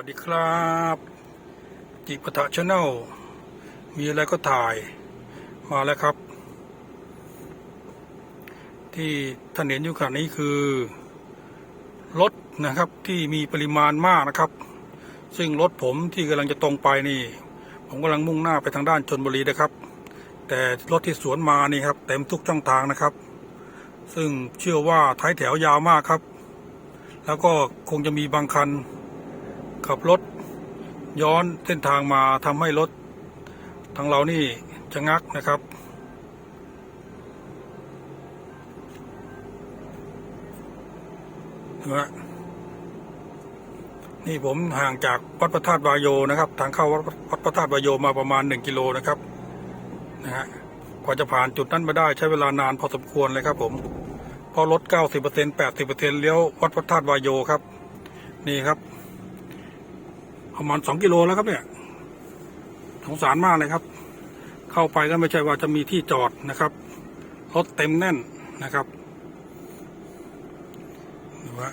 วัสดีครับจิปะทะชาแนลมีอะไรก็ถ่ายมาแล้วครับ ที่ท่านเห็นอยู่ขณะนี้คือรถนะครับที่มีปริมาณมากนะครับ ซึ่งรถผมที่กำลังจะตรงไปนี่ ผมกำลังมุ่งหน้าไปทางด้านชนบุรีนะครับ แต่รถที่สวนมานี่ครับเต็มทุกช่องทางนะครับ ซึ่งเชื่อว่าท้ายแถวยาวมากครับ แล้วก็คงจะมีบางคัน ขับรถย้อนเส้นทางมาทำให้รถทางเรานี่ชะงักนะครับ นี่ผมห่างจากวัดพระธาตุวายโยนะครับ ทางเข้าวัดวัดพระธาตุวายโยมาประมาณหนึ่งกิโลนะครับนะฮะกว่าจะผ่านจุดนั้นมาได้ใช้เวลานานพอสมควรเลยครับผมเพราะรถ90% 80%เลี้ยววัดพระธาตุวายโยครับ นี่ครับ ประมาณสองกิโลแล้วครับเนี่ยสงสารมากเลยครับ เข้าไปก็ไม่ใช่ว่าจะมีที่จอดนะครับรถเต็มแน่นนะครับดูว่า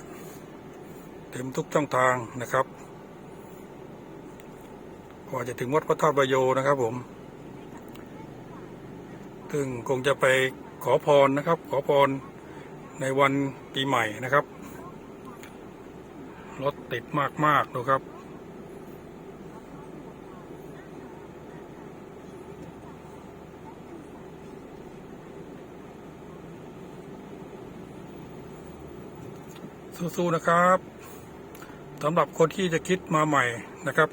เต็มทุกช่องทางนะครับกว่าจะถึงวัดพระธาตุบโยนะครับผม ซึ่งคงจะไปขอพรนะครับ ขอพรในวันปีใหม่นะครับ รถติดมากๆดูครับ สู้ๆนะครับสำหรับคนที่จะคิดมาใหม่นะครับ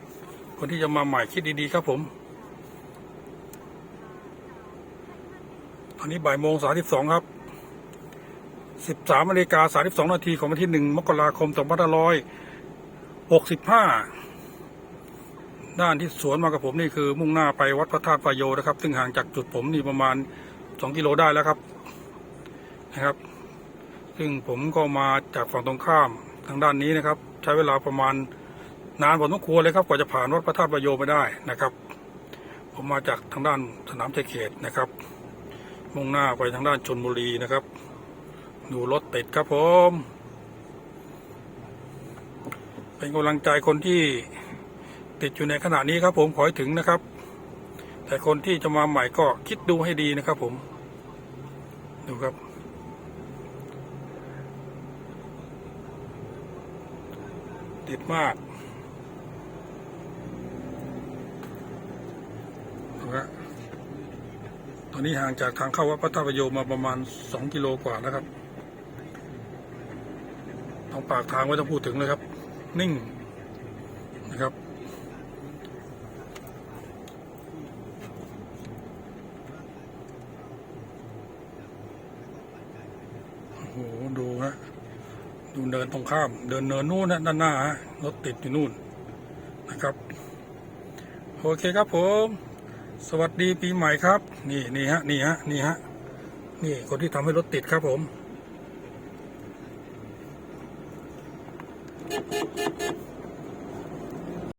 คนที่จะมาใหม่คิดดีๆครับผมตอนนี้บ่ายโมงสาสิบสองครับสิบสามนาฬิกาสาสิบสองนาทีของวันที่หนึ่งมกราคมสองพันห้าร้อยหกสิบห้าด้านที่สวนมากับผมนี่คือมุ่งหน้าไปวัดพระธาตุปายโยนะครับ ซึ่งห่างจากจุดผมนี่ประมาณสองกิโลได้แล้วครับนะครับ ซึ่งผมก็มาจากฝั่งตรงข้ามทางด้านนี้นะครับ ใช้เวลาประมาณนานพอสมควรเลยครับกว่าจะผ่านวัดพระธาตุประโยไปได้นะครับ ผมมาจากทางด้านสนามชัยเขตนะครับ มุ่งหน้าไปทางด้านชนบุรีนะครับ ดูรถติดครับผม เป็นกำลังใจคนที่ติดอยู่ในขณะนี้ครับผมขอให้ถึงนะครับ แต่คนที่จะมาใหม่ก็คิดดูให้ดีนะครับผม ดูครับ ติดมากตอนนี้ห่างจากทางเข้าวัดพระธาตุปโยมมาประมาณสองกิโลกว่านะครับต้องปากทางไว้ต้องพูดถึงเลยครับ นิ่งนะครับ โอ้โห ดูฮะ ดูเดินตรงข้าม เดินเนินนู่นนะด้านหน้าฮะรถติดอยู่นู่นนะครับ โอเคครับผม สวัสดีปีใหม่ครับ นี่นี่ฮะนี่ฮะนี่ฮะนี่คนที่ทำให้รถติดครับผมเ